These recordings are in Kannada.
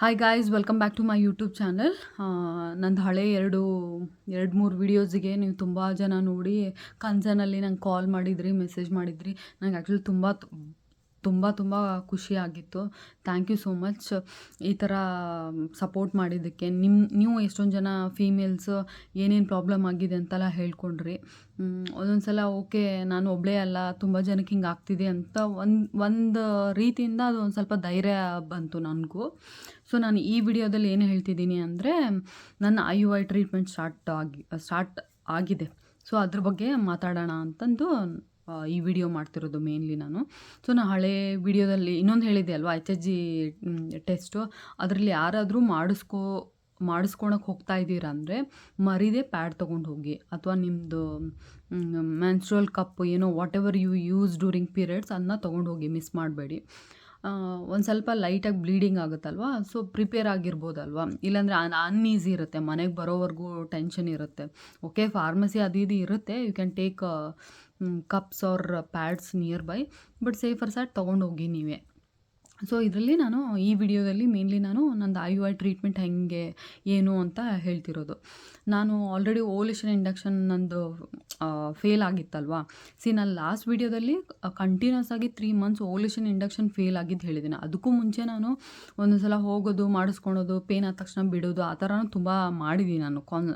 Hi guys welcome back to my YouTube channel ನಂದು ಹಳೆ ಎರಡು ಎರಡು ಮೂರು ವೀಡಿಯೋಸಿಗೆ ನೀವು ತುಂಬ ಜನ ನೋಡಿ ಕನ್ಸರ್ನಲ್ಲಿ ನಂಗೆ ಕಾಲ್ ಮಾಡಿದ್ರಿ ಮೆಸೇಜ್ ಮಾಡಿದ್ರಿ. ನಂಗೆ ಆ್ಯಕ್ಚುಲಿ ತುಂಬ ತುಂಬ ತುಂಬ ಖುಷಿ ಆಗಿತ್ತು. ಥ್ಯಾಂಕ್ ಯು ಸೋ ಮಚ್ ಈ ಥರ ಸಪೋರ್ಟ್ ಮಾಡಿದ್ದಕ್ಕೆ. ನಿಮ್ಮ ನೀವು ಎಷ್ಟೊಂದು ಜನ ಫೀಮೇಲ್ಸ್ ಏನೇನು ಪ್ರಾಬ್ಲಮ್ ಆಗಿದೆ ಅಂತೆಲ್ಲ ಹೇಳ್ಕೊಂಡ್ರಿ. ಒಂದೊಂದು ಸಲ ಓಕೆ ನಾನು ಒಬ್ಬಳೇ ಅಲ್ಲ, ತುಂಬ ಜನಕ್ಕೆ ಹಿಂಗೆ ಆಗ್ತಿದೆ ಅಂತ ಒಂದು ಒಂದು ರೀತಿಯಿಂದ ಅದು ಒಂದು ಸ್ವಲ್ಪ ಧೈರ್ಯ ಬಂತು ನನಗೂ. ಸೊ ನಾನು ಈ ವಿಡಿಯೋದಲ್ಲಿ ಏನು ಹೇಳ್ತಿದ್ದೀನಿ ಅಂದರೆ, ನನ್ನ I U I treatment start ಆಗಿ ಸ್ಟಾರ್ಟ್ ಆಗಿದೆ. ಸೊ ಅದ್ರ ಬಗ್ಗೆ ಮಾತಾಡೋಣ ಅಂತಂದು ಈ ವಿಡಿಯೋ ಮಾಡ್ತಿರೋದು ಮೇನ್ಲಿ ನಾನು. ಸೊ ನಾನು ಹಳೆ ವಿಡಿಯೋದಲ್ಲಿ ಇನ್ನೊಂದು ಹೇಳಿದ್ದೆ ಅಲ್ವಾ ಎಚ್ ಎಚ್ ಜಿ ಟೆಸ್ಟು ಅದರಲ್ಲಿ ಯಾರಾದರೂ ಮಾಡಿಸ್ಕೋ ಮಾಡಿಸ್ಕೊಳಕ್ಕೆ ಹೋಗ್ತಾ ಇದ್ದೀರಾ ಅಂದರೆ ಮರಿದೇ ಪ್ಯಾಡ್ ತೊಗೊಂಡು ಹೋಗಿ. ಅಥವಾ ನಿಮ್ಮದು ಮ್ಯಾನ್ಸ್ಟ್ರಲ್ ಕಪ್ ಏನೋ whatever you use during periods ಅದನ್ನ ತೊಗೊಂಡು ಹೋಗಿ ಮಿಸ್ ಮಾಡಬೇಡಿ. ಒಂದು ಸ್ವಲ್ಪ ಲೈಟಾಗಿ ಬ್ಲೀಡಿಂಗ್ ಆಗುತ್ತಲ್ವಾ ಸೊ ಪ್ರಿಪೇರ್ ಆಗಿರ್ಬೋದಲ್ವಾ. ಇಲ್ಲಾಂದರೆ ಅನ್ ಅನ್ಈಸಿ ಇರುತ್ತೆ, ಮನೆಗೆ ಬರೋವರೆಗೂ ಟೆನ್ಷನ್ ಇರುತ್ತೆ. ಓಕೆ ಫಾರ್ಮಸಿ ಅದು ಇದು ಇರುತ್ತೆ you can take cups or pads nearby but safer side ತೊಗೊಂಡು ಹೋಗಿ ನೀವೇ. ಸೊ ಇದರಲ್ಲಿ ನಾನು ಈ ವಿಡಿಯೋದಲ್ಲಿ ಮೇನ್ಲಿ ನಾನು ನಂದು ಐ ಯು ಐ ಟ್ರೀಟ್ಮೆಂಟ್ ಹೇಗೆ, ಏನು ಅಂತ ಹೇಳ್ತಿರೋದು. ನಾನು ಆಲ್ರೆಡಿ ಓಲೇಷನ್ ಇಂಡಕ್ಷನ್ ನಂದು ಫೇಲ್ ಆಗಿತ್ತಲ್ವಾ? ಸಿ ನಾನು ಲಾಸ್ಟ್ ವಿಡಿಯೋದಲ್ಲಿ ಕಂಟಿನ್ಯೂಸ್ ಆಗಿ three months ovulation induction fail ಆಗಿದ್ದು ಹೇಳಿದ್ದೀನಿ ಅದಕ್ಕೂ ಮುಂಚೆ ನಾನು ಒಂದು ಸಲ ಹೋಗೋದು, ಮಾಡಿಸ್ಕೊಳೋದು ಪೇನ್ ಆದ ತಕ್ಷಣ ಬಿಡೋದು, ಆ ಥರನೂ ತುಂಬ ಮಾಡಿದ್ದೀನಿ ನಾನು. ಕಾನ್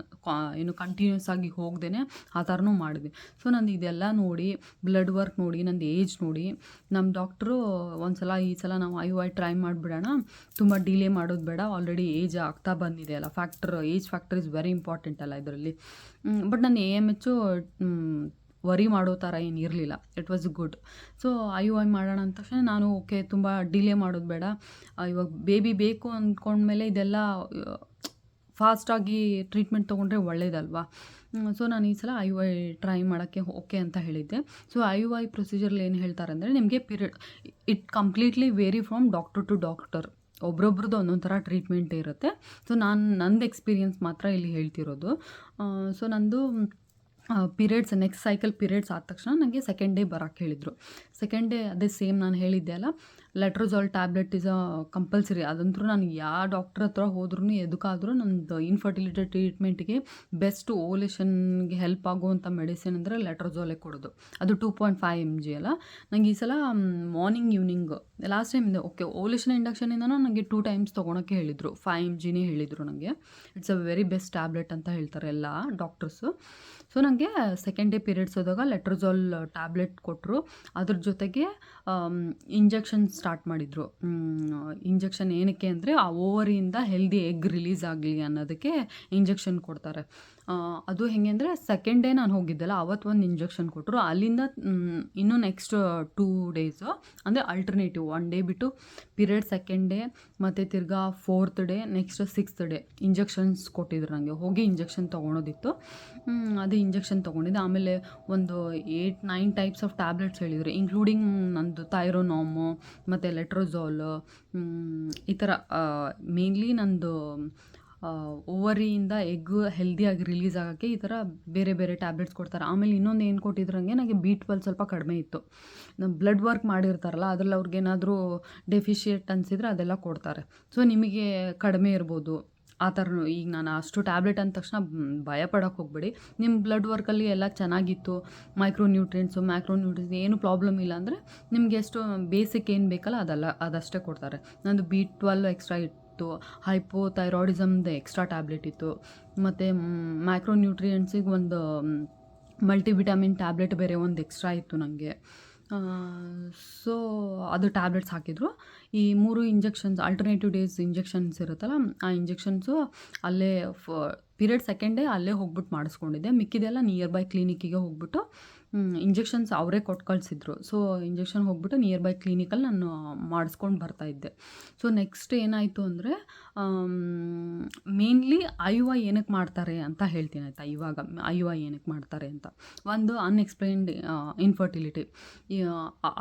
ಏನು ಕಂಟಿನ್ಯೂಸ್ ಆಗಿ ಹೋಗ್ದೇ ಆ ಥರನೂ ಮಾಡಿದೆ. ಸೊ ನಂದು ಇದೆಲ್ಲ ನೋಡಿ ಬ್ಲಡ್ ವರ್ಕ್ ನೋಡಿ, ನಂದು ಏಜ್ ನೋಡಿ ನಮ್ಮ ಡಾಕ್ಟ್ರು ಒಂದು ಸಲ ಈ ಸಲ ನಾವು ಐ ವೈ ಟ್ರೈ ಮಾಡಿಬಿಡೋಣ. ತುಂಬ ಡಿಲೇ ಮಾಡೋದು ಬೇಡ. ಆಲ್ರೆಡಿ ಏಜ್ ಆಗ್ತಾ ಬಂದಿದೆ ಅಲ್ಲ. Factor age factor is very important ಅಲ್ಲ ಇದರಲ್ಲಿ. ಬಟ್ ನಾನು ಎ ಎಂ ಎಚ್ಚು ವರಿ ಮಾಡೋ ಥರ ಏನು ಇರಲಿಲ್ಲ. It was good so I U I ಮಾಡೋಣ ಅಂದ ತಕ್ಷಣ ನಾನು ಓಕೆ ತುಂಬ ಡಿಲೇ ಮಾಡೋದು ಬೇಡ. ಇವಾಗ ಬೇಬಿ ಬೇಕು ಅಂದ್ಕೊಂಡ್ಮೇಲೆ ಇದೆಲ್ಲ ಫಾಸ್ಟಾಗಿ ಟ್ರೀಟ್ಮೆಂಟ್ ತೊಗೊಂಡ್ರೆ ಒಳ್ಳೇದಲ್ವಾ? ಸೊ ನಾನು ಈ ಸಲ ಐ ಐ ಟ್ರೈ ಮಾಡೋಕ್ಕೆ ಓಕೆ ಅಂತ ಹೇಳಿದ್ದೆ. ಸೊ ಐ ಐ ಪ್ರೊಸೀಜರ್ಲಿ ಏನು ಹೇಳ್ತಾರೆ ಅಂದರೆ, ನಿಮಗೆ period it completely vary from doctor to doctor ಒಬ್ರೊಬ್ರದ್ದು ಒಂದೊಂದು ಥರ ಟ್ರೀಟ್ಮೆಂಟ್ ಇರುತ್ತೆ. ಸೊ ನಾನು ನಂದು ಎಕ್ಸ್ಪೀರಿಯನ್ಸ್ ಮಾತ್ರ ಇಲ್ಲಿ ಹೇಳ್ತಿರೋದು. ಸೊ ನಂದು ಪೀರಿಯಡ್ಸ್ ನೆಕ್ಸ್ಟ್ ಸೈಕಲ್ ಪೀರಿಯಡ್ಸ್ ಆದ ತಕ್ಷಣ ನನಗೆ ಸೆಕೆಂಡ್ ಡೇ ಬರೋಕ್ಕೆ ಹೇಳಿದರು. ಸೆಕೆಂಡ್ ಡೇ ಅದೇ ಸೇಮ್ ನಾನು ಹೇಳಿದ್ದೆ ಅಲ್ಲ letrozole tablet is a compulsory ಅದಂತೂ ನಾನು ಯಾವ ಡಾಕ್ಟ್ರ್ ಹತ್ರ ಹೋದ್ರೂ ಎದಕ್ಕಾದರೂ ನಂದು ಇನ್ಫರ್ಟಿಲಿಟಿ ಟ್ರೀಟ್ಮೆಂಟ್ಗೆ ಬೆಸ್ಟ್ ಓಲೇಷನ್ಗೆ ಹೆಲ್ಪ್ ಆಗುವಂಥ ಮೆಡಿಸಿನ್ ಅಂದರೆ ಲೆಟ್ರೋಝಾಲೇ ಕೊಡೋದು. ಅದು two point five M G ಅಲ್ಲ. ನಂಗೆ ಈ ಸಲ ಮಾರ್ನಿಂಗ್ ಈವ್ನಿಂಗ್ ಲಾಸ್ಟ್ ಟೈಮ್ ಇದೆ ಓಕೆ ಓಲೇಷನ್ ಇಂಡಕ್ಷನಿಂದನೂ ನನಗೆ ಟೂ ಟೈಮ್ಸ್ ತೊಗೊಳಕ್ಕೆ ಹೇಳಿದರು. ಫೈವ್ ಎಂ ಜಿನೇ ಹೇಳಿದರು ನನಗೆ it's a very best tablet ಅಂತ ಹೇಳ್ತಾರೆ ಎಲ್ಲ ಡಾಕ್ಟರ್ಸು ಸೊ ನನಗೆ ಸೆಕೆಂಡ್ ಡೇ ಪೀರಿಯಡ್ಸ್ ಹೋದಾಗ ಲೆಟ್ರೋಜಾಲ್ ಟ್ಯಾಬ್ಲೆಟ್ ಕೊಟ್ಟರು ಅದ್ರ ಜೊತೆಗೆ ಇಂಜೆಕ್ಷನ್ ಸ್ಟಾರ್ಟ್ ಮಾಡಿದರು. ಇಂಜೆಕ್ಷನ್ ಏನಕ್ಕೆ ಅಂದರೆ, ಆ ಓವರಿಯಿಂದ ಹೆಲ್ದಿ ಎಗ್ ರಿಲೀಸ್ ಆಗಲಿ ಅನ್ನೋದಕ್ಕೆ ಇಂಜೆಕ್ಷನ್ ಕೊಡ್ತಾರೆ. ಅದು ಹೆಂಗೆ ಅಂದರೆ ಸೆಕೆಂಡ್ ಡೇ ನಾನು ಹೋಗಿದ್ದೆಲ್ಲ, ಅವತ್ತು ಒಂದು ಇಂಜೆಕ್ಷನ್ ಕೊಟ್ಟರು ಅಲ್ಲಿಂದ ಇನ್ನೂ ನೆಕ್ಸ್ಟ್ ಟೂ ಡೇಸು ಅಂದರೆ ಅಲ್ಟರ್ನೇಟಿವ್ ಒನ್ ಡೇ ಬಿಟ್ಟು ಪಿರಿಯಡ್ ಸೆಕೆಂಡ್ ಡೇ ಮತ್ತು ತಿರ್ಗಾ fourth day next sixth day injections ಕೊಟ್ಟಿದ್ರು ನನಗೆ ಹೋಗಿ ಇಂಜೆಕ್ಷನ್ ತೊಗೊಳೋದಿತ್ತು ಅದು ಇಂಜೆಕ್ಷನ್ ತೊಗೊಂಡಿದ್ದೆ. ಆಮೇಲೆ ಒಂದು eight nine types of tablets ಹೇಳಿದರು ಇನ್ಕ್ಲೂಡಿಂಗ್ ನಂದು ಥೈರೋನಾಮು ಮತ್ತು ಲೆಟ್ರೋಜಾಲ್ ಈ ಥರ ಮೇನ್ಲಿ ನಂದು ಓವರಿಯಿಂದ ಎಗ್ ಹೆಲ್ದಿಯಾಗಿ ರಿಲೀಸ್ ಆಗೋಕ್ಕೆ ಈ ಥರ ಬೇರೆ ಬೇರೆ ಟ್ಯಾಬ್ಲೆಟ್ಸ್ ಕೊಡ್ತಾರೆ. ಆಮೇಲೆ ಇನ್ನೊಂದು ಏನು ಕೊಟ್ಟಿದ್ರಂಗೆ ನನಗೆ ಬಿ ಟ್ವೆಲ್ ಸ್ವಲ್ಪ ಕಡಿಮೆ ಇತ್ತು. ಬ್ಲಡ್ ವರ್ಕ್ ಮಾಡಿರ್ತಾರಲ್ಲ, ಅದ್ರಲ್ಲಿ ಅವ್ರಿಗೇನಾದರೂ ಡೆಫಿಷಿಯೇಟ್ ಅನಿಸಿದ್ರೆ ಅದೆಲ್ಲ ಕೊಡ್ತಾರೆ. ಸೊ ನಿಮಗೆ ಕಡಿಮೆ ಇರ್ಬೋದು. ಆ ಥರ ಈಗ ನಾನು ಅಷ್ಟು ಟ್ಯಾಬ್ಲೆಟ್ ಅಂದ ತಕ್ಷಣ ಭಯ ಪಡೋಕ್ಕೆ ಹೋಗ್ಬೇಡಿ. ನಿಮ್ಮ ಬ್ಲಡ್ ವರ್ಕಲ್ಲಿ ಎಲ್ಲ ಚೆನ್ನಾಗಿತ್ತು ಮೈಕ್ರೋ ನ್ಯೂಟ್ರಿಯೆಂಟ್ಸು ಮ್ಯಾಕ್ರೋ ನ್ಯೂಟ್ರಿಯನ್ಸ್ ಏನು ಪ್ರಾಬ್ಲಮ್ ಇಲ್ಲ ಅಂದರೆ ನಿಮಗೆ ಎಷ್ಟು ಬೇಸಿಕ್ ಏನು ಬೇಕಲ್ಲ ಅದೆಲ್ಲ, ಅದಷ್ಟೇ ಕೊಡ್ತಾರೆ. ನಂದು ಬಿ ಟ್ವೆಲ್ ಎಕ್ಸ್ಟ್ರಾ ಇತ್ತು. ಹೈಪೋಥೈರಾಯ್ಡಿಸಮ್ದು ಎಕ್ಸ್ಟ್ರಾ ಟ್ಯಾಬ್ಲೆಟ್ ಇತ್ತು, ಮತ್ತು ಮ್ಯಾಕ್ರೋನ್ಯೂಟ್ರಿಯೆಂಟ್ಸಿಗೆ ಒಂದು ಮಲ್ಟಿವಿಟಮಿನ್ ಟ್ಯಾಬ್ಲೆಟ್ ಬೇರೆ ಒಂದು ಎಕ್ಸ್ಟ್ರಾ ಇತ್ತು ನನಗೆ ಸೊ ಅದು ಟ್ಯಾಬ್ಲೆಟ್ಸ್ ಹಾಕಿದರು. ಈ ಮೂರು ಇಂಜೆಕ್ಷನ್ಸ್ ಆಲ್ಟರ್ನೇಟಿವ್ ಡೇಸ್ ಇಂಜೆಕ್ಷನ್ಸ್ ಇರುತ್ತಲ್ಲ, ಆ ಇಂಜೆಕ್ಷನ್ಸು ಅಲ್ಲೇ, ಫ ಪೀರಿಯಡ್ ಸೆಕೆಂಡ್ ಡೇ ಅಲ್ಲೇ ಹೋಗ್ಬಿಟ್ಟು ಮಾಡಿಸ್ಕೊಂಡಿದ್ದೆ. ಮಿಕ್ಕಿದೆಲ್ಲ ನಿಯರ್ ಬೈ ಕ್ಲಿನಿಕ್ಕಿಗೆ ಹೋಗ್ಬಿಟ್ಟು ಇಂಜೆಕ್ಷನ್ಸ್ ಅವರೇ ಕೊಟ್ಟು ಕಳಿಸಿದ್ರು ಸೊ ಇಂಜೆಕ್ಷನ್ ಹೋಗ್ಬಿಟ್ಟು ನಿಯರ್ ಬೈ ಕ್ಲಿನಿಕಲ್ಲಿ ನಾನು ಮಾಡಿಸ್ಕೊಂಡು ಬರ್ತಾಯಿದ್ದೆ ಸೊ ನೆಕ್ಸ್ಟ್ ಏನಾಯಿತು ಅಂದರೆ ಮೇನ್ಲಿ ಐ ವೈ ಏನಕ್ಕೆ ಮಾಡ್ತಾರೆ ಅಂತ ಹೇಳ್ತೀನಿ ಆಯಿತಾ, ಇವಾಗ ಐ ವೈ ಏನಕ್ಕೆ ಮಾಡ್ತಾರೆ ಅಂತ. ಒಂದು ಅನ್ಎಕ್ಸ್ಪ್ಲೈನ್ಡ್ ಇನ್ಫರ್ಟಿಲಿಟಿ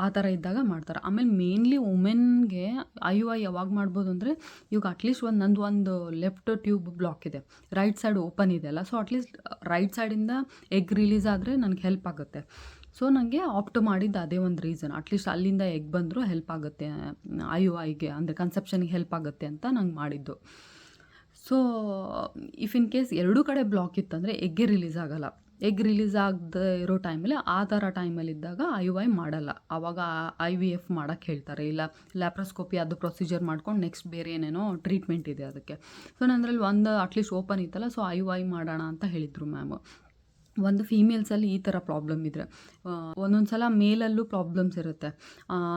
ಆ ಥರ ಇದ್ದಾಗ ಮಾಡ್ತಾರೆ. ಆಮೇಲೆ ಮೇನ್ಲಿ ವುಮೆನ್ಗೆ ಐ ವೈ ಯಾವಾಗ ಮಾಡ್ಬೋದು ಅಂದರೆ, ಇವಾಗ ಅಟ್ಲೀಸ್ಟ್ ಒಂದು, ನಂದು ಒಂದು ಲೆಫ್ಟ್ ಟ್ಯೂಬ್ ಬ್ಲಾಕ್ ಇದೆ. ರೈಟ್ ಸೈಡ್ ಓಪನ್ ಇದೆ ಅಲ್ಲ. ಸೊ ಅಟ್ಲೀಸ್ಟ್ ರೈಟ್ ಸೈಡಿಂದ ಎಗ್ ರಿಲೀಸ್ ಆದರೆ ನನಗೆ ಹೆಲ್ಪ್ ಆಗುತ್ತೆ. ಸೊ ನನಗೆ ಆಪ್ಟ್ ಮಾಡಿದ್ದು ಅದೇ ಒಂದು ರೀಸನ್ ಅಟ್ಲೀಸ್ಟ್ ಅಲ್ಲಿಂದ ಎಗ್ ಬಂದರೂ ಹೆಲ್ಪ್ ಆಗುತ್ತೆ ಐ ಯು ಐಗೆ ಅಂದರೆ ಕನ್ಸೆಪ್ಷನ್ಗೆ ಹೆಲ್ಪ್ ಆಗುತ್ತೆ ಅಂತ ನಂಗೆ ಮಾಡಿದ್ದು. ಸೊ ಇಫ್ ಇನ್ ಕೇಸ್ ಎರಡೂ ಕಡೆ ಬ್ಲಾಕ್ ಇತ್ತಂದರೆ ಎಗ್ಗೆ ರಿಲೀಸ್ ಆಗೋಲ್ಲ. ಎಗ್ ರಿಲೀಸ್ ಆಗದೆ ಇರೋ ಟೈಮಲ್ಲಿ ಆ ಥರ ಟೈಮಲ್ಲಿದ್ದಾಗ ಐ ಯು ಐ ಮಾಡಲ್ಲ. ಆವಾಗ ಐ ವಿ ಎಫ್ ಮಾಡೋಕ್ಕೆ ಹೇಳ್ತಾರೆ. ಇಲ್ಲ ಲ್ಯಾಪ್ರೋಸ್ಕೋಪಿ ಅದು ಪ್ರೊಸೀಜರ್ ಮಾಡ್ಕೊಂಡು ನೆಕ್ಸ್ಟ್ ಬೇರೆ ಏನೇನೋ ಟ್ರೀಟ್ಮೆಂಟ್ ಇದೆ ಅದಕ್ಕೆ. ಸೊ ನಂದ್ರಲ್ಲಿ ಒಂದು ಅಟ್ಲೀಸ್ಟ್ ಓಪನ್ ಇತ್ತಲ್ಲ ಸೊ ಐ ಯು ಐ ಮಾಡೋಣ ಅಂತ ಹೇಳಿದರು ಮ್ಯಾಮು ಒಂದು ಫೀಮೇಲ್ಸಲ್ಲಿ ಈ ಥರ ಪ್ರಾಬ್ಲಮ್ ಇದ್ದರೆ ಒಂದೊಂದು ಸಲ ಮೇಲಲ್ಲೂ ಪ್ರಾಬ್ಲಮ್ಸ್ ಇರುತ್ತೆ.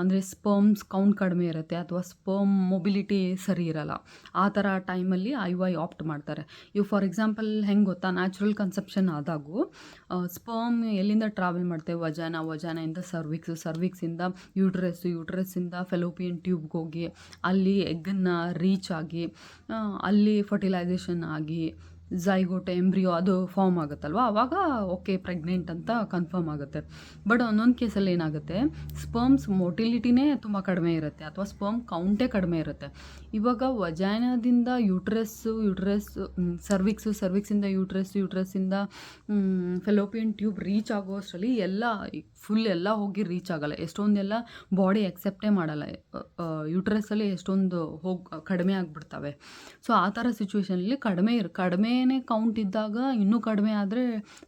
ಅಂದರೆ ಸ್ಪರ್ಮ್ಸ್ ಕೌಂಟ್ ಕಡಿಮೆ ಇರುತ್ತೆ ಅಥವಾ ಸ್ಪರ್ಮ್ ಮೊಬಿಲಿಟಿ ಸರಿ ಇರಲ್ಲ. ಆ ಥರ ಟೈಮಲ್ಲಿ ಐ ವೈ ಆಪ್ಟ್ ಮಾಡ್ತಾರೆ. ಇವು ಫಾರ್ ಎಕ್ಸಾಂಪಲ್ ಹೆಂಗೆ ಗೊತ್ತಾ? ನ್ಯಾಚುರಲ್ ಕನ್ಸೆಪ್ಷನ್ ಆದಾಗೂ ಸ್ಪರ್ಮ್ ಎಲ್ಲಿಂದ ಟ್ರಾವೆಲ್ ಮಾಡ್ತೇವೆ? ವಜಾನ ವಜಾನೆಯಿಂದ ಸರ್ವಿಕ್ಸ್ ಸರ್ವಿಕ್ಸಿಂದ ಯೂಟ್ರಸ್ ಯೂಟ್ರಸ್ಸಿಂದ ಫೆಲೋಪಿಯನ್ ಟ್ಯೂಬ್ಗೆ ಹೋಗಿ ಅಲ್ಲಿ ಎಗ್ಗನ್ನು ರೀಚ್ ಆಗಿ ಅಲ್ಲಿ ಫರ್ಟಿಲೈಸೇಷನ್ ಆಗಿ ಝೈಗೋಟ್ ಎಂಬ್ರಿಯೋ ಅದು ಫಾರ್ಮ್ ಆಗುತ್ತಲ್ವ? ಆವಾಗ ಓಕೆ ಪ್ರೆಗ್ನೆಂಟ್ ಅಂತ ಕನ್ಫರ್ಮ್ ಆಗುತ್ತೆ. ಬಟ್ ಒಂದೊಂದು ಕೇಸಲ್ಲಿ ಏನಾಗುತ್ತೆ? ಸ್ಪರ್ಮ್ಸ್ ಮೊಟಿಲಿಟಿನೇ ತುಂಬ ಕಡಿಮೆ ಇರುತ್ತೆ, ಅಥವಾ ಸ್ಪರ್ಮ್ ಕೌಂಟೇ ಕಡಿಮೆ ಇರುತ್ತೆ. ಇವಾಗ ವಜಾಯನದಿಂದ ಯೂಟ್ರಸ್ಸು ಯೂಟ್ರಸ್ ಸರ್ವಿಕ್ಸು ಸರ್ವಿಕ್ಸಿಂದ ಯೂಟ್ರಸ್ ಯೂಟ್ರಸ್ಸಿಂದ ಫೆಲೋಪಿಯನ್ ಟ್ಯೂಬ್ ರೀಚ್ ಆಗೋ ಅಷ್ಟರಲ್ಲಿ ಎಲ್ಲ ಫುಲ್ ಎಲ್ಲ ಹೋಗಿ ರೀಚ್ ಆಗಲ್ಲ. ಎಷ್ಟೊಂದೆಲ್ಲ ಬಾಡಿ ಎಕ್ಸೆಪ್ಟೇ ಮಾಡಲ್ಲ. ಯೂಟ್ರಸ್ಸಲ್ಲಿ ಎಷ್ಟೊಂದು ಹೋಗಿ, ಕಡಿಮೆ ಆಗಿಬಿಡ್ತವೆ. ಸೊ ಆ ಥರ ಸಿಚುವೇಶನಲ್ಲಿ ಕಡಿಮೆ ಇರ್ ಕಡಿಮೆನೇ ಕೌಂಟ್ ಇದ್ದಾಗ ಇನ್ನೂ ಕಡಿಮೆ ಆದರೆ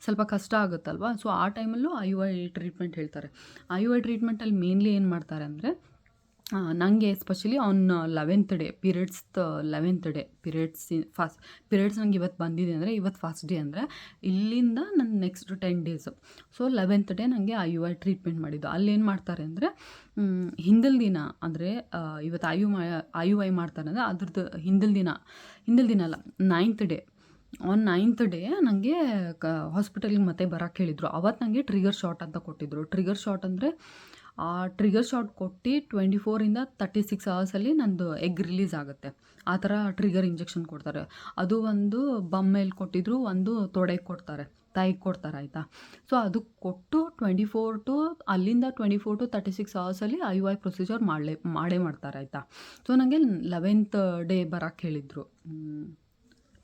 ಸ್ವಲ್ಪ ಕಷ್ಟ ಆಗುತ್ತಲ್ವ? ಸೊ ಆ ಟೈಮಲ್ಲೂ ಐ ಐ ಟ್ರೀಟ್ಮೆಂಟ್ ಹೇಳ್ತಾರೆ. ಐ ಐ ಟ್ರೀಟ್ಮೆಂಟಲ್ಲಿ ಮೇನ್ಲಿ ಏನು ಮಾಡ್ತಾರೆ ಅಂದರೆ ನನಗೆ especially on eleventh day periods eleventh day periods first periods ನಂಗೆ ಇವತ್ತು ಬಂದಿದೆ ಅಂದರೆ, ಇವತ್ತು ಫಸ್ಟ್ ಡೇ ಅಂದರೆ, ಇಲ್ಲಿಂದ ನನ್ನ next ten days so eleventh day ನನಗೆ ಐ ಯು ಐ ಟ್ರೀಟ್ಮೆಂಟ್ ಮಾಡಿದ್ದು. ಅಲ್ಲಿ ಏನು ಮಾಡ್ತಾರೆ ಅಂದರೆ ಹಿಂದಿನ ದಿನ ಅಂದರೆ ಇವತ್ತು I U I U I ಮಾಡ್ತಾರೆ ಅಂದರೆ, ಅದ್ರದ್ದು ಹಿಂದಿನ ದಿನ ಹಿಂದಿನ ದಿನ ಅಲ್ಲ ninth day on ninth day ನನಗೆ ಕ ಹಾಸ್ಪಿಟಲಿಗೆ ಮತ್ತೆ ಬರೋಕ್ಕೆ ಹೇಳಿದರು. ಅವತ್ತು ನನಗೆ ಟ್ರಿಗರ್ ಶಾಟ್ ಅಂತ ಕೊಟ್ಟಿದ್ದರು ಟ್ರಿಗರ್ ಶಾಟ್ ಅಂದರೆ, ಆ ಟ್ರಿಗರ್ ಶಾಟ್ ಕೊಟ್ಟು ಟ್ವೆಂಟಿ ಫೋರಿಂದ ತರ್ಟಿ ಸಿಕ್ಸ್ ಅವರ್ಸಲ್ಲಿ ನಂದು ಎಗ್ ರಿಲೀಸ್ ಆಗುತ್ತೆ. ಆ ಥರ ಟ್ರಿಗರ್ ಇಂಜೆಕ್ಷನ್ ಕೊಡ್ತಾರೆ. ಅದು ಒಂದು ಬಮ್ ಮೇಲೆ ಕೊಟ್ಟಿದ್ರು, ಒಂದು ತೊಡೆಗೆ ಕೊಡ್ತಾರೆ. ತಾಯಿಗೆ ಕೊಡ್ತಾರೆ, ಆಯಿತಾ? ಸೊ ಅದು ಕೊಟ್ಟು ಟ್ವೆಂಟಿ ಫೋರ್ ಟು ಅಲ್ಲಿಂದ twenty four to thirty six ಅವರ್ಸಲ್ಲಿ I Y procedure ಮಾಡಲೇ, ಮಾಡೇ ಮಾಡ್ತಾರೆ, ಆಯಿತಾ? ಸೊ ನನಗೆ ಲೆವೆಂತ್ ಡೇ ಬರೋಕ್ಕೆ ಹೇಳಿದರು.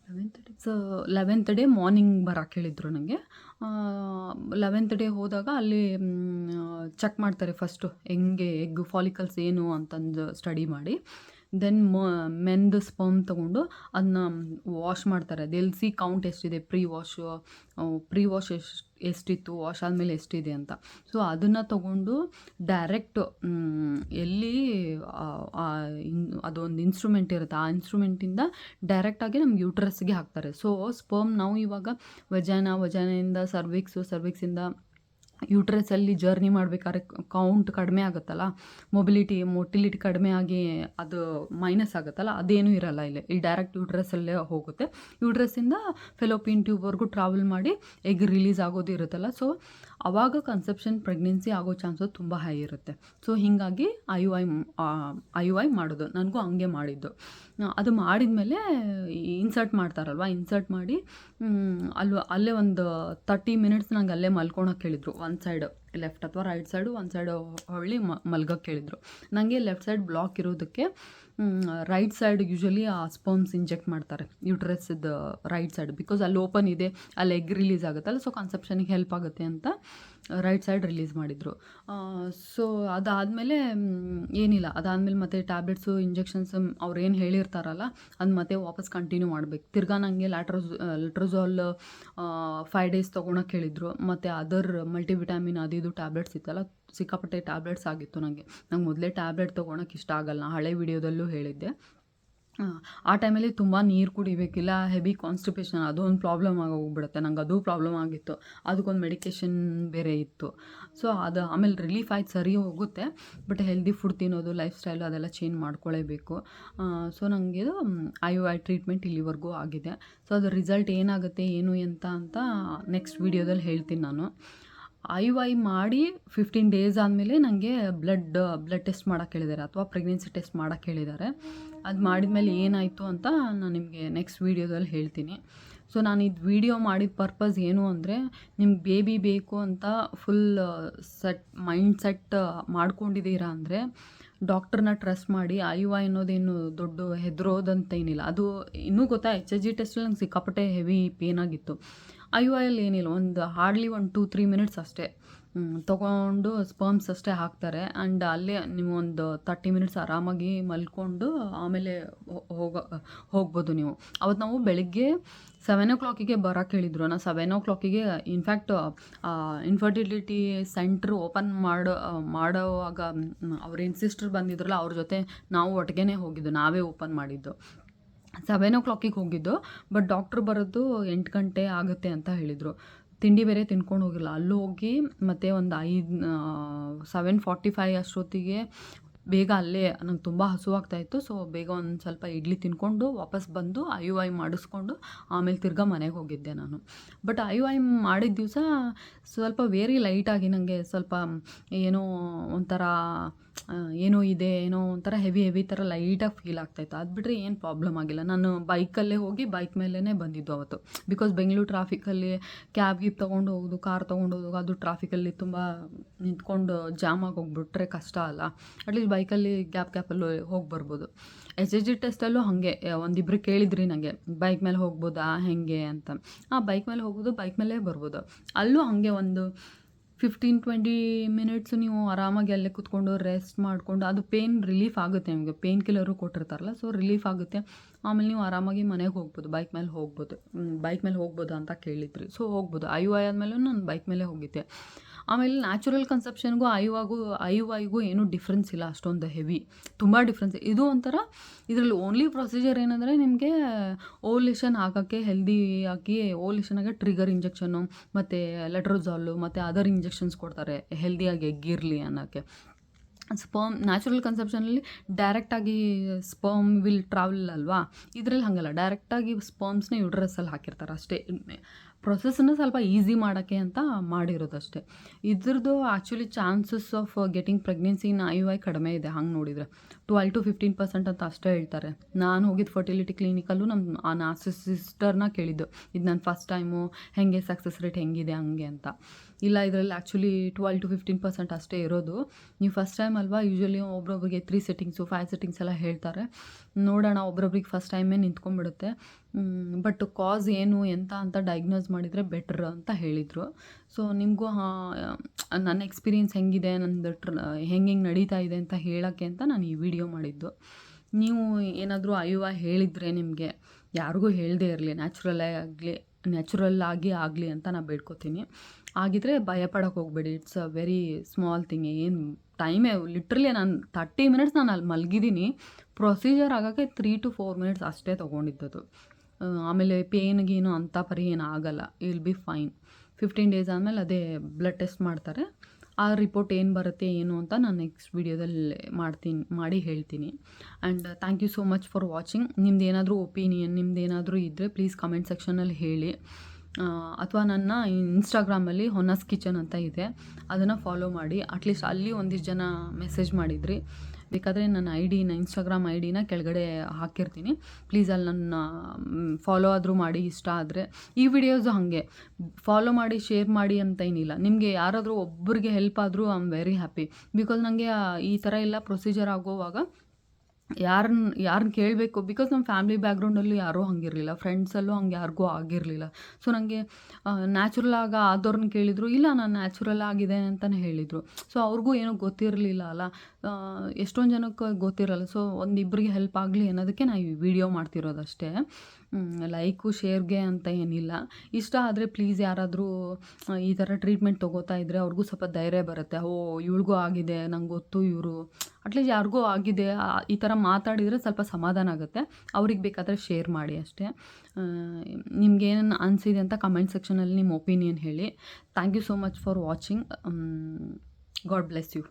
Eleventh day so eleventh day morning ಬರೋಕ್ಕೆ ಹೇಳಿದರು ನನಗೆ ಲೆವೆಂತ್ ಡೇ ಹೋದಾಗ ಅಲ್ಲಿ ಚೆಕ್ ಮಾಡ್ತಾರೆ ಫಸ್ಟು ಹೆಂಗೆ ಎಗ್ ಫಾಲಿಕಲ್ಸ್ ಏನು ಅಂತಂದು ಸ್ಟಡಿ ಮಾಡಿ. ದೆನ್ ಮ, ಮೆಂದು ಸ್ಪರ್ಮ್ ತೊಗೊಂಡು ಅದನ್ನ ವಾಶ್ ಮಾಡ್ತಾರೆ. ಅದೆಲ್ ಸಿ ಕೌಂಟ್ ಎಷ್ಟಿದೆ ಪ್ರೀ ವಾಶು ಪ್ರೀ ವಾಶ್ ಎಷ್ಟು ಎಷ್ಟಿತ್ತು ವಾಶ್ ಆದಮೇಲೆ ಎಷ್ಟಿದೆ ಅಂತ. ಸೊ ಅದನ್ನು ತಗೊಂಡು ಡೈರೆಕ್ಟ್ ಎಲ್ಲಿ ಅದೊಂದು ಇನ್ಸ್ಟ್ರೂಮೆಂಟ್ ಇರುತ್ತೆ. ಆ ಇನ್ಸ್ಟ್ರೂಮೆಂಟಿಂದ ಡೈರೆಕ್ಟಾಗಿ ನಮ್ಗೆ ಯೂಟ್ರಸ್ಗೆ ಹಾಕ್ತಾರೆ. ಸೊ ಸ್ಪರ್ಮ್ ನಾವು ಇವಾಗ ವಜಾನ ವಜಾನೆಯಿಂದ ಸರ್ವಿಕ್ಸು ಸರ್ವಿಕ್ಸಿಂದ ಯೂಟ್ರಸಲ್ಲಿ ಜರ್ನಿ ಮಾಡಬೇಕಾದ್ರೆ ಕೌಂಟ್ ಕಡಿಮೆ ಆಗುತ್ತಲ್ಲ? ಮೊಬಿಲಿಟಿ ಮೊಟಿಲಿಟಿ ಕಡಿಮೆ ಆಗಿ ಅದು ಮೈನಸ್ ಆಗುತ್ತಲ್ಲ? ಅದೇನೂ ಇರಲ್ಲ ಇಲ್ಲಿ. ಇಲ್ಲಿ ಡೈರೆಕ್ಟ್ ಯೂಟ್ರಸಲ್ಲೇ ಹೋಗುತ್ತೆ. ಯೂಟ್ರಸ್ಸಿಂದ ಫೆಲೋಪಿನ್ ಟ್ಯೂಬ್ವರೆಗೂ ಟ್ರಾವೆಲ್ ಮಾಡಿ ಎಗ್ ರಿಲೀಸ್ ಆಗೋದು ಇರುತ್ತಲ್ಲ. ಸೊ ಆವಾಗ ಕನ್ಸೆಪ್ಷನ್ ಪ್ರೆಗ್ನೆನ್ಸಿ ಆಗೋ ಚಾನ್ಸಸ್ ತುಂಬ ಹೈ ಇರುತ್ತೆ. ಸೊ ಹೀಗಾಗಿ ಐ ಯು ಐ ಐ ಮಾಡೋದು. ನನಗೂ ಹಂಗೆ ಮಾಡಿದ್ದು. ಅದು ಮಾಡಿದ ಮೇಲೆ ಇನ್ಸರ್ಟ್ ಮಾಡ್ತಾರಲ್ವ? ಇನ್ಸರ್ಟ್ ಮಾಡಿ ಅಲ್ಲಿ ಅಲ್ಲೇ ಒಂದು ತರ್ಟಿ ಮಿನಿಟ್ಸ್ ನಂಗೆ ಅಲ್ಲೇ ಮಲ್ಕೊಳಕ್ಕೆ ಹೇಳಿದ್ರು ಒಂದು ಸೈಡ್ ಲೆಫ್ಟ್ ಅಥವಾ ರೈಟ್ ಸೈಡು ಒಂದು ಸೈಡ್ ಹೊಳ್ಳಿ ಮಲ್ಗಕ್ಕೆ ಹೇಳಿದರು ನನಗೆ ಲೆಫ್ಟ್ ಸೈಡ್ ಬ್ಲಾಕ್ ಇರೋದಕ್ಕೆ ರೈಟ್ ಸೈಡ್ ಯೂಶ್ವಲಿ ಆ ಸ್ಪರ್ಮ್ಸ್ ಇಂಜೆಕ್ಟ್ ಮಾಡ್ತಾರೆ ಯೂಟ್ರಸ್ದು ರೈಟ್ ಸೈಡ್ ಬಿಕಾಸ್ ಅಲ್ಲಿ ಓಪನ್ ಇದೆ, ಅಲ್ಲಿ ಎಗ್ ರಿಲೀಸ್ ಆಗುತ್ತಲ್ಲ ಸೊ ಕನ್ಸೆಪ್ಷನಿಗೆ ಹೆಲ್ಪ್ ಆಗುತ್ತೆ ಅಂತ ರೈಟ್ ಸೈಡ್ ರಿಲೀಸ್ ಮಾಡಿದರು. ಸೊ ಅದಾದಮೇಲೆ ಏನಿಲ್ಲ, ಅದಾದಮೇಲೆ ಮತ್ತೆ ಟ್ಯಾಬ್ಲೆಟ್ಸು ಇಂಜೆಕ್ಷನ್ಸ್ ಅವ್ರು ಏನು ಹೇಳಿರ್ತಾರಲ್ಲ, ಅದು ಮತ್ತೆ ವಾಪಸ್ ಕಂಟಿನ್ಯೂ ಮಾಡಬೇಕು. ತಿರ್ಗಾ ನನಗೆ ಲ್ಯಾಟ್ರೋಸ್ ಲ್ಯಾಟ್ರೋಝಾಲ್ ಫೈವ್ ಡೇಸ್ ತೊಗೊಳಕ್ಕೆ ಹೇಳಿದರು ಮತ್ತು ಅದರ್ ಮಲ್ಟಿವಿಟಾಮಿನ್ ಅದು ಇದು ಟ್ಯಾಬ್ಲೆಟ್ಸ್ ಇತ್ತಲ್ಲ ಸಿಕ್ಕಾಪಟ್ಟೆ ಟ್ಯಾಬ್ಲೆಟ್ಸ್ ಆಗಿತ್ತು ನನಗೆ ನಂಗೆ ಮೊದಲೇ ಟ್ಯಾಬ್ಲೆಟ್ ತೊಗೊಳಕ್ಕೆ ಇಷ್ಟ ಆಗಲ್ಲ. ಹಳೆ ವಿಡಿಯೋದಲ್ಲೂ ಹೇಳಿದ್ದೆ. ಆ, ಟೈಮಲ್ಲಿ ತುಂಬ ನೀರು ಕುಡಿಬೇಕಿಲ್ಲ ಹೆವಿ ಕಾನ್ಸ್ಟಿಪೇಷನ್ ಅದು ಒಂದು ಪ್ರಾಬ್ಲಮ್ ಆಗೋಗ್ಬಿಡುತ್ತೆ ನಂಗೆ ಅದು ಪ್ರಾಬ್ಲಮ್ ಆಗಿತ್ತು. ಅದಕ್ಕೊಂದು ಮೆಡಿಕೇಷನ್ ಬೇರೆ ಇತ್ತು. ಸೊ ಅದು ಆಮೇಲೆ ರಿಲೀಫ್ ಆಯ್ತು ಸರಿ ಹೋಗುತ್ತೆ. ಬಟ್ ಹೆಲ್ದಿ ಫುಡ್ ತಿನ್ನೋದು ಲೈಫ್ ಸ್ಟೈಲ್ ಅದೆಲ್ಲ ಚೇಂಜ್ ಮಾಡ್ಕೊಳ್ಳೇಬೇಕು ಸೊ ನನಗೆ ಇದು ಐ ಯು ಐ ಟ್ರೀಟ್ಮೆಂಟ್ ಇಲ್ಲಿವರೆಗೂ ಆಗಿದೆ. ಸೊ ಅದು ರಿಸಲ್ಟ್ ಏನಾಗುತ್ತೆ ಏನು ಎಂತ ಅಂತ ನೆಕ್ಸ್ಟ್ ವೀಡಿಯೋದಲ್ಲಿ ಹೇಳ್ತೀನಿ ನಾನು. ಐ ವೈ ಮಾಡಿ ಫಿಫ್ಟೀನ್ ಡೇಸ್ ಆದಮೇಲೆ ನನಗೆ ಬ್ಲಡ್ ಬ್ಲಡ್ ಟೆಸ್ಟ್ ಮಾಡೋಕ್ಕೆ ಹೇಳಿದ್ದಾರೆ ಅಥವಾ ಪ್ರೆಗ್ನೆನ್ಸಿ ಟೆಸ್ಟ್ ಮಾಡೋಕ್ಕೆ ಹೇಳಿದ್ದಾರೆ. ಅದು ಮಾಡಿದ್ಮೇಲೆ ಏನಾಯಿತು ಅಂತ ನಾನು ನಿಮಗೆ ನೆಕ್ಸ್ಟ್ ವೀಡಿಯೋದಲ್ಲಿ ಹೇಳ್ತೀನಿ. ಸೊ ನಾನು ಇದು ವೀಡಿಯೋ ಮಾಡಿದ ಪರ್ಪಸ್ ಏನು ಅಂದರೆ ನಿಮ್ಗೆ ಬೇಬಿ ಬೇಕು ಅಂತ ಫುಲ್ ಸೆಟ್ ಮೈಂಡ್ ಸೆಟ್ ಮಾಡ್ಕೊಂಡಿದ್ದೀರಾ ಅಂದರೆ ಡಾಕ್ಟ್ರನ್ನ ಟ್ರಸ್ಟ್ ಮಾಡಿ ಐ ಯು ಅನ್ನೋದೇನು ದೊಡ್ಡ ಹೆದರೋದಂತ ಏನಿಲ್ಲ ಅದು ಇನ್ನೂ ಗೊತ್ತಾ ಎಚ್ ಎಚ್ ಜಿ ಟೆಸ್ಟಲ್ಲಿ ನಂಗೆ ಸಿಕ್ಕಾಪಟ್ಟೆ ಹೆವಿ ಪೇನ್ ಆಗಿತ್ತು. ಐ ಯು ಏನಿಲ್ಲ, ಒಂದು ಹಾರ್ಡ್ಲಿ ಒಂದು ಟೂ ತ್ರೀ ಮಿನಿಟ್ಸ್ ಅಷ್ಟೇ. ತೊಗೊಂಡು ಸ್ಪರ್ಮ್ಸ್ ಅಷ್ಟೇ ಹಾಕ್ತಾರೆ. ಆ್ಯಂಡ್ ಅಲ್ಲೇ ನೀವು ಒಂದು ತರ್ಟಿ ಮಿನಿಟ್ಸ್ ಆರಾಮಾಗಿ ಮಲ್ಕೊಂಡು ಆಮೇಲೆ ಹೋಗೋ ಹೋಗ, ಹೋಗ್ಬೋದು ನೀವು. ಅವತ್ತು ನಾವು ಬೆಳಿಗ್ಗೆ ಸೆವೆನ್ ಓ ಕ್ಲಾಕಿಗೆ ಬರೋಕ್ಕೆ ಹೇಳಿದ್ರು. ನಾನು ಸೆವೆನ್ ಓ ಕ್ಲಾಕಿಗೆ ಇನ್ಫ್ಯಾಕ್ಟ್ ಇನ್ಫರ್ಟಿಲಿಟಿ ಸೆಂಟ್ರ್ ಓಪನ್ ಮಾಡೋ, ಮಾಡೋವಾಗ ಅವ್ರ ಸಿಸ್ಟರ್ ಬಂದಿದ್ರಲ್ಲ, ಅವ್ರ ಜೊತೆ ನಾವು ಒಟ್ಟಿಗೆ ಹೋಗಿದ್ದು. ನಾವೇ ಓಪನ್ ಮಾಡಿದ್ದು. ಸೆವೆನ್ ಓ ಕ್ಲಾಕಿಗೆ ಹೋಗಿದ್ದು, ಬಟ್ ಡಾಕ್ಟ್ರು ಬರೋದು ಎಂಟು ಗಂಟೆ ಆಗುತ್ತೆ ಅಂತ ಹೇಳಿದರು. ತಿಂಡಿ ಬೇರೆ ತಿನ್ಕೊಂಡು ಹೋಗಿಲ್ಲ. ಅಲ್ಲೂ ಹೋಗಿ ಮತ್ತು ಒಂದು ಐದು ಸೆವೆನ್ ಫಾರ್ಟಿ ಫೈವ್ ಅಷ್ಟೊತ್ತಿಗೆ ಬೇಗ ಅಲ್ಲೇ ನಂಗೆ ತುಂಬ ಹಸುವಾಗ್ತಾಯಿತ್ತು. ಸೊ ಬೇಗ ಒಂದು ಸ್ವಲ್ಪ ಇಡ್ಲಿ ತಿನ್ಕೊಂಡು ವಾಪಸ್ ಬಂದು ಐ ಯು ಐ ಮಾಡಿಸ್ಕೊಂಡು ಆಮೇಲೆ ತಿರ್ಗಾ ಮನೆಗೆ ಹೋಗಿದ್ದೆ ನಾನು. ಬಟ್ ಐ ಯು ಐ ಮಾಡಿದ ದಿವಸ ಸ್ವಲ್ಪ ವೇರಿ ಲೈಟಾಗಿ ನನಗೆ ಸ್ವಲ್ಪ ಏನೋ ಒಂಥರ ಏನೋ ಇದೆ, ಏನೋ ಒಂಥರ ಹೆವಿ ಹೆವಿ ಥರ ಲೈಟಾಗಿ ಫೀಲ್ ಆಗ್ತಾಯಿತ್ತು. ಅದು ಬಿಟ್ಟರೆ ಏನು ಪ್ರಾಬ್ಲಮ್ ಆಗಿಲ್ಲ. ನಾನು ಬೈಕಲ್ಲೇ ಹೋಗಿ ಬೈಕ್ ಮೇಲೇ ಬಂದಿದ್ದು ಅವತ್ತು. ಬಿಕಾಸ್ ಬೆಂಗಳೂರು ಟ್ರಾಫಿಕಲ್ಲಿ ಕ್ಯಾಬ್ ಗೀಬ್ ತೊಗೊಂಡು ಹೋಗೋದು ಕಾರ್ ತೊಗೊಂಡು ಹೋಗೋದು, ಅದು ಟ್ರಾಫಿಕಲ್ಲಿ ತುಂಬ ನಿಂತ್ಕೊಂಡು ಜಾಮ್ ಆಗಿ ಹೋಗ್ಬಿಟ್ರೆ ಕಷ್ಟ ಅಲ್ಲ. ಅಟ್ಲೀಸ್ಟ್ ಬೈಕಲ್ಲಿ ಗ್ಯಾಪ್ ಗ್ಯಾಪಲ್ಲಿ ಹೋಗಿ ಬರ್ಬೋದು. ಎಸ್ ಎಚ್ ಜಿ ಟೆಸ್ಟಲ್ಲೂ ಹಾಗೆ ಒಂದಿಬ್ರು ಕೇಳಿದ್ರಿ ನನಗೆ ಬೈಕ್ ಮೇಲೆ ಹೋಗ್ಬೋದಾ, ಹೇಗೆ ಅಂತ. ಆ ಬೈಕ್ ಮೇಲೆ ಹೋಗ್ಬೋದು ಬೈಕ್ ಮೇಲೆ ಬರ್ಬೋದು. ಅಲ್ಲೂ ಹಾಗೆ ಒಂದು ಫಿಫ್ಟೀನ್ ಟ್ವೆಂಟಿ ಮಿನಿಟ್ಸ್ ನೀವು ಆರಾಮಾಗಿ ಅಲ್ಲೇ ಕೂತ್ಕೊಂಡು ರೆಸ್ಟ್ ಮಾಡಿಕೊಂಡು, ಅದು ಪೇನ್ ರಿಲೀಫ್ ಆಗುತ್ತೆ ನಿಮಗೆ. ಪೇನ್ ಕಿಲ್ಲರು ಕೊಟ್ಟಿರ್ತಾರಲ್ಲ ಸೊ ರಿಲೀಫ್ ಆಗುತ್ತೆ. ಆಮೇಲೆ ನೀವು ಆರಾಮಾಗಿ ಮನೆಗೆ ಹೋಗ್ಬೋದು, ಬೈಕ್ ಮೇಲೆ ಹೋಗ್ಬೋದು. ಬೈಕ್ ಮೇಲೆ ಹೋಗ್ಬೋದು ಅಂತ ಕೇಳಿದ್ರಿ. ಸೊ ಹೋಗ್ಬೋದು. ಐ ಐ ಆದಮೇಲೂ ನಾನು ಬೈಕ್ ಮೇಲೆ ಹೋಗಿದ್ದೆ. ಆಮೇಲೆ ನ್ಯಾಚುರಲ್ ಕನ್ಸೆಪ್ಷನ್ಗೂ ಐ ವಾಗೂ ಆಗೂ ಐ ವಾಯ್ಗೂ ಏನೂ ಡಿಫ್ರೆನ್ಸ್ ಇಲ್ಲ, ಅಷ್ಟೊಂದು ಹೆವಿ ತುಂಬ ಡಿಫ್ರೆನ್ಸ್ ಇದು ಒಂಥರ ಇದರಲ್ಲಿ ಓನ್ಲಿ ಪ್ರೊಸೀಜರ್ ಏನಂದರೆ ನಿಮಗೆ ಓಲೇಷನ್ ಹಾಕೋಕ್ಕೆ ಹೆಲ್ದಿ ಹಾಕಿ ಓಲೇಷನ್ ಆಗಿ ಟ್ರಿಗರ್ ಇಂಜೆಕ್ಷನ್ನು ಮತ್ತು ಲೆಟ್ರೋಜಾಲು ಮತ್ತು ಅದರ್ ಇಂಜೆಕ್ಷನ್ಸ್ ಕೊಡ್ತಾರೆ ಹೆಲ್ದಿಯಾಗಿ ಎಗ್ಗಿರಲಿ ಅನ್ನೋಕ್ಕೆ. ಸ್ಪರ್ಮ್ ನ್ಯಾಚುರಲ್ ಕನ್ಸೆಪ್ಷನಲ್ಲಿ ಡೈರೆಕ್ಟಾಗಿ ಸ್ಪರ್ಮ್ ವಿಲ್ ಟ್ರಾವೆಲ್ ಅಲ್ವಾ? ಇದರಲ್ಲಿ ಹಾಗಲ್ಲ. ಡೈರೆಕ್ಟಾಗಿ ಸ್ಪರ್ಮ್ಸ್ನ ಯುಡ್ರಸ್ಸಲ್ಲಿ ಹಾಕಿರ್ತಾರೆ ಅಷ್ಟೇ. ಪ್ರೊಸೆಸನ್ನು ಸ್ವಲ್ಪ ಈಸಿ ಮಾಡೋಕ್ಕೆ ಅಂತ ಮಾಡಿರೋದಷ್ಟೇ. ಇದ್ರದ್ದು actually chances of getting pregnancy in I U ಕಡಿಮೆ ಇದೆ. ಹಂಗೆ ನೋಡಿದರೆ. ಟ್ವೆಲ್ ಟು ಫಿಫ್ಟೀನ್ ಪರ್ಸೆಂಟ್ ಅಂತ ಅಷ್ಟೇ ಹೇಳ್ತಾರೆ. ನಾನು ಹೋಗಿದ್ದು ಫರ್ಟಿಲಿಟಿ ಕ್ಲಿನಿಕಲ್ಲೂ ನಮ್ಮ ಆ ನಾರ್ಸ್ ಸಿಸ್ಟರ್ನ ಕೇಳಿದ್ದು. ಇದು ನಾನು ಫಸ್ಟ್ ಟೈಮು ಹೇಗೆ ಸಕ್ಸಸ್ ರೇಟ್ ಹೆಂಗಿದೆ, ಹಂಗೆ ಅಂತ. ಇಲ್ಲ, ಇದರಲ್ಲಿ actually twelve to fifteen percent ಅಷ್ಟೇ ಇರೋದು. ನೀವು ಫಸ್ಟ್ ಟೈಮ್ ಅಲ್ವಾ? ಯೂಶ್ವಲಿ ಒಬ್ರೊಬ್ರಿಗೆ ತ್ರೀ ಸೆಟ್ಟಿಂಗ್ಸು ಫೈವ್ ಸೆಟ್ಟಿಂಗ್ಸ್ ಎಲ್ಲ ಹೇಳ್ತಾರೆ. ನೋಡೋಣ, ಒಬ್ರೊಬ್ರಿಗೆ ಫಸ್ಟ್ ಟೈಮೇ ನಿಂತ್ಕೊಂಡ್ಬಿಡುತ್ತೆ. ಬಟ್ ಕಾಸ್ ಏನು, ಎಂತ ಅಂತ ಡಯಾಗ್ನೋಸ್ ಮಾಡಿದರೆ ಬೆಟ್ರ್ ಅಂತ ಹೇಳಿದರು. ಸೊ ನಿಮಗೂ ನನ್ನ ಎಕ್ಸ್ಪೀರಿಯೆನ್ಸ್ ಹೆಂಗಿದೆ, ನಂದು ಟ್ರ, ಹೆಂಗೆ ಹೆಂಗೆ ನಡೀತಾ ಇದೆ ಅಂತ ಹೇಳೋಕ್ಕೆ ಅಂತ ನಾನು ಈ ವಿಡಿಯೋ ಮಾಡಿದ್ದು. ನೀವು ಏನಾದರೂ ಅಯ್ಯುವ ಹೇಳಿದರೆ ನಿಮಗೆ, ಯಾರಿಗೂ ಹೇಳದೇ ಇರಲಿ ನ್ಯಾಚುರಲ್ಲೇ ಆಗಲಿ ನ್ಯಾಚುರಲ್ ಆಗಿ ಆಗಲಿ ಅಂತ ನಾನು ಬೇಡ್ಕೋತೀನಿ. ಆಗಿದ್ರೆ ಭಯಪಡೋಕೆ ಹೋಗಬೇಡಿ it's a very small thing ಏನು ಟೈಮೇ ಲಿಟ್ರಲಿ ನಾನು ತರ್ಟಿ ಮಿನಿಟ್ಸ್ ನಾನು ಅಲ್ಲಿ ಮಲಗಿದ್ದೀನಿ. ಪ್ರೊಸೀಜರ್ ಆಗೋಕ್ಕೆ ತ್ರೀ ಟು ಫೋರ್ ಮಿನಿಟ್ಸ್ ಅಷ್ಟೇ ತೊಗೊಂಡಿದ್ದದು ಆಮೇಲೆ ಪೇನ್ ಗೀನು ಅಂಥ ಪರಿ ಏನು ಆಗಲ್ಲ ಇಲ್ ಬಿ ಫೈನ್ ಫಿಫ್ಟೀನ್ ಡೇಸ್ ಆದಮೇಲೆ ಅದೇ ಬ್ಲಡ್ ಟೆಸ್ಟ್ ಮಾಡ್ತಾರೆ. ಆ ರಿಪೋರ್ಟ್ ಏನು ಬರುತ್ತೆ, ಏನು ಅಂತ ನಾನು ನೆಕ್ಸ್ಟ್ ವೀಡಿಯೋದಲ್ಲಿ ಮಾಡ್ತೀನಿ, ಮಾಡಿ ಹೇಳ್ತೀನಿ. And thank you so much for watching ನಿಮ್ದು ಏನಾದರೂ ಒಪಿನಿಯನ್ ನಿಮ್ದು ಏನಾದರೂ ಇದ್ದರೆ ಪ್ಲೀಸ್ ಕಮೆಂಟ್ ಸೆಕ್ಷನಲ್ಲಿ ಹೇಳಿ. ಅಥವಾ ನನ್ನ ಇನ್ಸ್ಟಾಗ್ರಾಮಲ್ಲಿ ಹೊನ್ನಸ್ ಕಿಚನ್ ಅಂತ ಇದೆ. ಅದನ್ನು ಫಾಲೋ ಮಾಡಿ. ಅಟ್ಲೀಸ್ಟ್ ಅಲ್ಲಿ ಒಂದಿಷ್ಟು ಜನ ಮೆಸೇಜ್ ಮಾಡಿದ್ರಿ. ಬೇಕಾದರೆ ನನ್ನ ಐ ಡಿನ ಇನ್ಸ್ಟಾಗ್ರಾಮ್ ಐ ಡಿನ ಕೆಳಗಡೆ ಹಾಕಿರ್ತೀನಿ. ಪ್ಲೀಸ್ ಅಲ್ಲಿ ನನ್ನ ಫಾಲೋ ಆದರೂ ಮಾಡಿ, ಇಷ್ಟ ಆದರೆ. ಈ ವಿಡಿಯೋಸು ಹಾಗೆ. ಫಾಲೋ ಮಾಡಿ ಶೇರ್ ಮಾಡಿ ಅಂತ ಏನಿಲ್ಲ. ನಿಮಗೆ ಯಾರಾದರೂ ಒಬ್ಬರಿಗೆ ಹೆಲ್ಪ್ ಆದರೂ I am very happy because ನನಗೆ ಈ ಥರ ಎಲ್ಲ ಪ್ರೊಸೀಜರ್ ಆಗೋವಾಗ ಯಾರನ್ನ ಯಾರನ್ನ ಕೇಳಬೇಕು? ಬಿಕಾಸ್ ನಮ್ಮ ಫ್ಯಾಮಿಲಿ ಬ್ಯಾಕ್ಗ್ರೌಂಡಲ್ಲೂ ಯಾರೂ ಹಂಗಿರಲಿಲ್ಲ. ಫ್ರೆಂಡ್ಸಲ್ಲೂ ಹಂಗೆ ಯಾರಿಗೂ ಆಗಿರಲಿಲ್ಲ. ಸೊ ನನಗೆ ನ್ಯಾಚುರಲ್ ಆಗ ಆದವ್ರನ್ನ ಕೇಳಿದರು, ಇಲ್ಲ ನಾನು ನ್ಯಾಚುರಲ್ ಆಗಿದೆ ಅಂತಲೇ ಹೇಳಿದರು. ಸೊ ಅವ್ರಿಗೂ ಏನೂ ಗೊತ್ತಿರಲಿಲ್ಲ ಅಲ್ಲ. ಎಷ್ಟೊಂದು ಜನಕ್ಕೆ ಗೊತ್ತಿರಲ್ಲ. ಸೊ ಒಂದಿಬ್ಬರಿಗೆ ಹೆಲ್ಪ್ ಆಗಲಿ ಅನ್ನೋದಕ್ಕೆ ನಾನು ಈ ವಿಡಿಯೋ ಮಾಡ್ತಿರೋದಷ್ಟೇ. ಲೈಕು ಶೇರ್ಗೆ ಅಂತ ಏನಿಲ್ಲ. ಇಷ್ಟ ಆದರೆ ಪ್ಲೀಸ್ ಯಾರಾದರೂ ಈ ಥರ ಟ್ರೀಟ್ಮೆಂಟ್ ತೊಗೋತಾ ಇದ್ದರೆ ಅವ್ರಿಗೂ ಸ್ವಲ್ಪ ಧೈರ್ಯ ಬರುತ್ತೆ. ಓ, ಇವಳಿಗೂ ಆಗಿದೆ, ನಂಗೆ ಗೊತ್ತು ಇವರು. ಅಟ್ಲೀಸ್ಟ್ ಯಾರಿಗೂ ಆಗಿದೆ ಈ ಥರ ಮಾತಾಡಿದರೆ ಸ್ವಲ್ಪ ಸಮಾಧಾನ ಆಗುತ್ತೆ. ಅವ್ರಿಗೆ ಬೇಕಾದರೆ ಶೇರ್ ಮಾಡಿ ಅಷ್ಟೇ. ನಿಮ್ಗೇನು ಅನಿಸಿದೆ ಅಂತ ಕಮೆಂಟ್ ಸೆಕ್ಷನಲ್ಲಿ ನಿಮ್ಮ ಒಪಿನಿಯನ್ ಹೇಳಿ. Thank you so much for watching God bless you